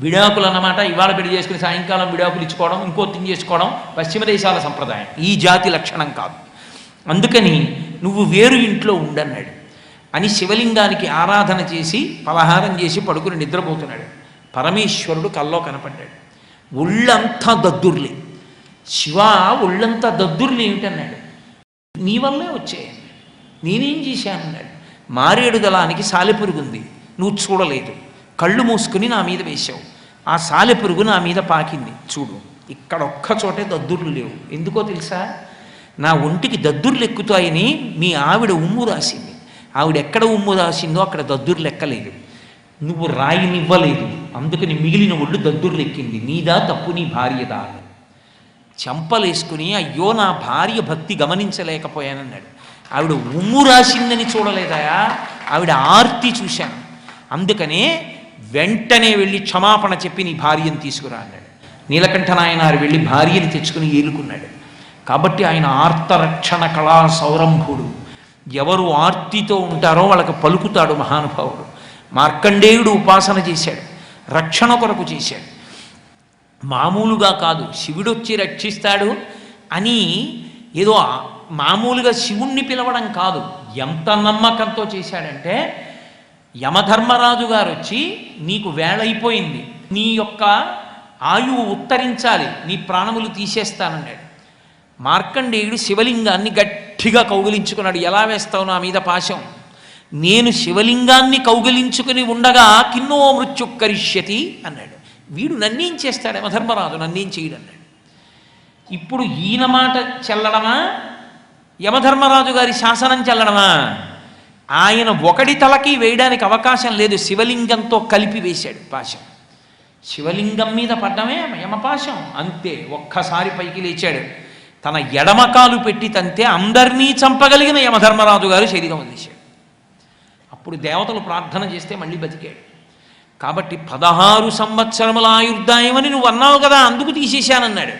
విడాకులు అన్నమాట ఇవాళ పెళ్ళి చేసుకుని సాయంకాలం విడాకులు ఇచ్చుకోవడం ఇంకో తిని చేసుకోవడం పశ్చిమ దేశాల సంప్రదాయం. ఈ జాతి లక్షణం కాదు. అందుకని నువ్వు వేరు ఇంట్లో ఉండన్నాడు. అని శివలింగానికి ఆరాధన చేసి పలహారం చేసి పడుకుని నిద్రపోతున్నాడు. పరమేశ్వరుడు కల్లో కనపడ్డాడు. ఒళ్ళంతా దద్దుర్లే. శివ ఒళ్ళంతా దద్దుర్లు ఏమిటన్నాడు? నీ వల్లే వచ్చాయన్నాడు. నేనేం చేశానన్నాడు? మారేడు దళానికి సాలెపురుగుంది. నువ్వు చూడలేదు. కళ్ళు మూసుకుని నా మీద వేశావు. ఆ సాలె పురుగు నా మీద పాకింది. చూడు ఇక్కడ ఒక్క చోటే దద్దుర్లు లేవు. ఎందుకో తెలుసా? నా ఒంటికి దద్దుర్లు ఎక్కుతాయని మీ ఆవిడ ఉమ్ము రాసింది. ఆవిడ ఎక్కడ ఉమ్ము రాసిందో అక్కడ దద్దుర్లు ఎక్కలేదు. నువ్వు రాయినివ్వలేదు. అందుకని మిగిలిన ఒళ్ళు దద్దుర్లు ఎక్కింది. నీదా తప్పు నీ భార్యదా? చెంపలేసుకుని అయ్యో నా భార్య భక్తి గమనించలేకపోయానన్నాడు. ఆవిడ ఉమ్ము రాసిందని చూడలేదయా ఆవిడ ఆర్తి చూశాను. అందుకనే వెంటనే వెళ్ళి క్షమాపణ చెప్పి నీ భార్యను తీసుకురా అన్నాడు. నీలకంఠ నాయనారు వెళ్ళి భార్యని తెచ్చుకుని ఏలుకున్నాడు. కాబట్టి ఆయన ఆర్తరక్షణ కళా సౌరంభుడు. ఎవరు ఆర్తితో ఉంటారో వాళ్ళకి పలుకుతాడు మహానుభావుడు. మార్కండేయుడు ఉపాసన చేశాడు. రక్షణ కొరకు చేశాడు. మామూలుగా కాదు శివుడు వచ్చి రక్షిస్తాడు అని ఏదో మామూలుగా శివుణ్ణి పిలవడం కాదు. ఎంత నమ్మకంతో చేశాడంటే యమధర్మరాజు గారు వచ్చి నీకు వేళైపోయింది. నీ యొక్క ఆయువు ఉత్తరించాలి. నీ ప్రాణములు తీసేస్తానన్నాడు. మార్కండేయుడు శివలింగాన్ని గట్టిగా కౌగిలించుకున్నాడు. ఎలా వేస్తావు నా మీద పాశం? నేను శివలింగాన్ని కౌగిలించుకుని ఉండగా కిన్నో మృత్యు కరిష్యతి అన్నాడు. వీడు నన్నేం చేస్తాడు? యమధర్మరాజు నన్నేం చేయడు అన్నాడు ఇప్పుడు ఈయన మాట చెల్లడమా? యమధర్మరాజు గారి శాసనం చెల్లడమా? ఆయన ఒకటి తలకి వేయడానికి అవకాశం లేదు. శివలింగంతో కలిపి వేశాడు పాశం. శివలింగం మీద పడ్డమే యమపాశం అంతే ఒక్కసారి పైకి లేచాడు. తన ఎడమకాలు పెట్టి తంతే అందరినీ చంపగలిగిన యమధర్మరాజు గారు శరీరం వదిలేశాడు. అప్పుడు దేవతలు ప్రార్థన చేస్తే మళ్ళీ బతికాడు. కాబట్టి పదహారు సంవత్సరముల ఆయుర్దాయమని నువ్వు అన్నావు కదా అందుకు తీసేశానన్నాడు.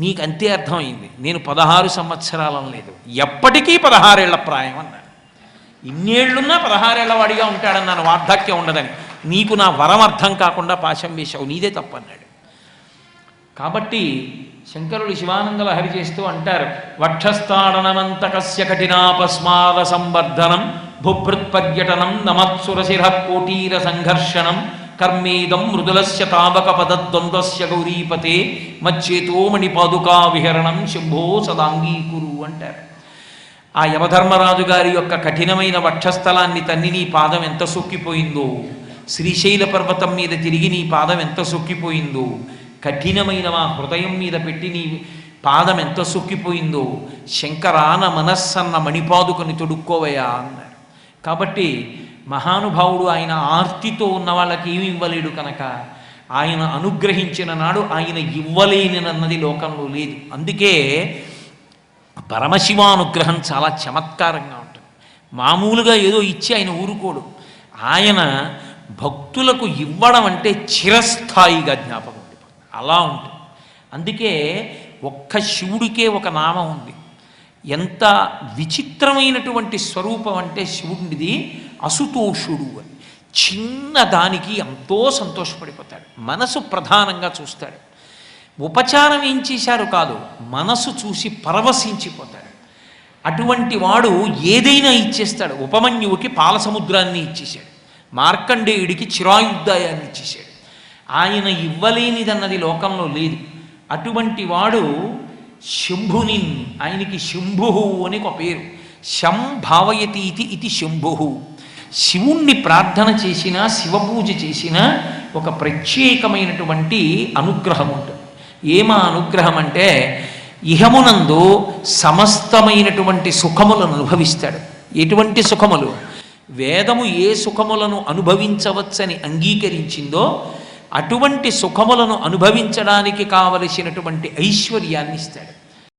నీకు అంతే అర్థమైంది. నేను పదహారు సంవత్సరాలం లేదు ఎప్పటికీ పదహారేళ్ళ ప్రాయం అన్నాడు. ఇన్నేళ్ళున్నా పదహారేళ్ళవాడిగా ఉంటాడని ఉంటాడన్నాను వార్ధక్యం ఉండదని. నీకు నా వరం అర్థం కాకుండా పాశం వేశావు. నీదే తప్పన్నాడు. కాబట్టి శంకరులు శివానందల హరి చేస్తూ అంటారు వక్షస్థాడనమంతకస్య కఠినాపస్మాద సంవర్ధనం భుభృత్పర్యటనం నమత్సురశిర కోటీర సంఘర్షణం కర్మేదం మృదులస్య తావక పదద్వంద్వస్య గౌరీపతే మచ్చేతో మణిపాదుకా విహరణం శంభో సదాంగీకురు అంటారు. ఆ యమధర్మరాజు గారి యొక్క కఠినమైన వక్షస్థలాన్ని తన్ని నీ పాదం ఎంత సొక్కిపోయిందో. శ్రీశైల పర్వతం మీద తిరిగి నీ పాదం ఎంత సొక్కిపోయిందో. కఠినమైన మా హృదయం మీద పెట్టి నీ పాదం ఎంత సొక్కిపోయిందో. శంకరాన మనస్సన్న మణిపాదుకొని తొడుక్కోవయా అన్నారు. కాబట్టి మహానుభావుడు ఆయన ఆర్తితో ఉన్న వాళ్ళకి ఏమి ఇవ్వలేడు కనుక ఆయన అనుగ్రహించిన నాడు ఆయన ఇవ్వలేనినన్నది లోకంలో లేదు. అందుకే పరమశివానుగ్రహం చాలా చమత్కారంగా ఉంటుంది. మామూలుగా ఏదో ఇచ్చి ఆయన ఊరుకోడు. ఆయన భక్తులకు ఇవ్వడం అంటే చిరస్థాయిగా జ్ఞాపకం ఉండిపోతుంది. అలా ఉంటుంది. అందుకే ఒక్క శివుడికే ఒక నామం ఉంది. ఎంత విచిత్రమైనటువంటి స్వరూపం అంటే శివుడిది అసుతోషుడు అని. చిన్న దానికి ఎంతో సంతోషపడిపోతాడు. మనసు ప్రధానంగా చూస్తాడు. ఉపచారం ఏం చేశారు కాదు మనసు చూసి పరవశించిపోతాడు. అటువంటి వాడు ఏదైనా ఇచ్చేస్తాడు. ఉపమన్యువుకి పాల సముద్రాన్ని ఇచ్చేశాడు. మార్కండేయుడికి చిరాయుద్ధాయాన్ని ఇచ్చేశాడు. ఆయన ఇవ్వలేనిదన్నది లోకంలో లేదు. అటువంటి వాడు శంభుని ఆయనకి శంభు అని ఒక పేరు. శంభావయతీతి ఇది శంభు శివుణ్ణి ప్రార్థన చేసినా శివపూజ చేసినా ఒక ప్రత్యేకమైనటువంటి అనుగ్రహం ఉంటుంది. ఏమా అనుగ్రహం అంటే ఇహమునందు సమస్తమైనటువంటి సుఖములను అనుభవిస్తాడు. ఎటువంటి సుఖములు? వేదము ఏ సుఖములను అనుభవించవచ్చని అంగీకరించిందో అటువంటి సుఖములను అనుభవించడానికి కావలసినటువంటి ఐశ్వర్యాన్ని ఇస్తాడు.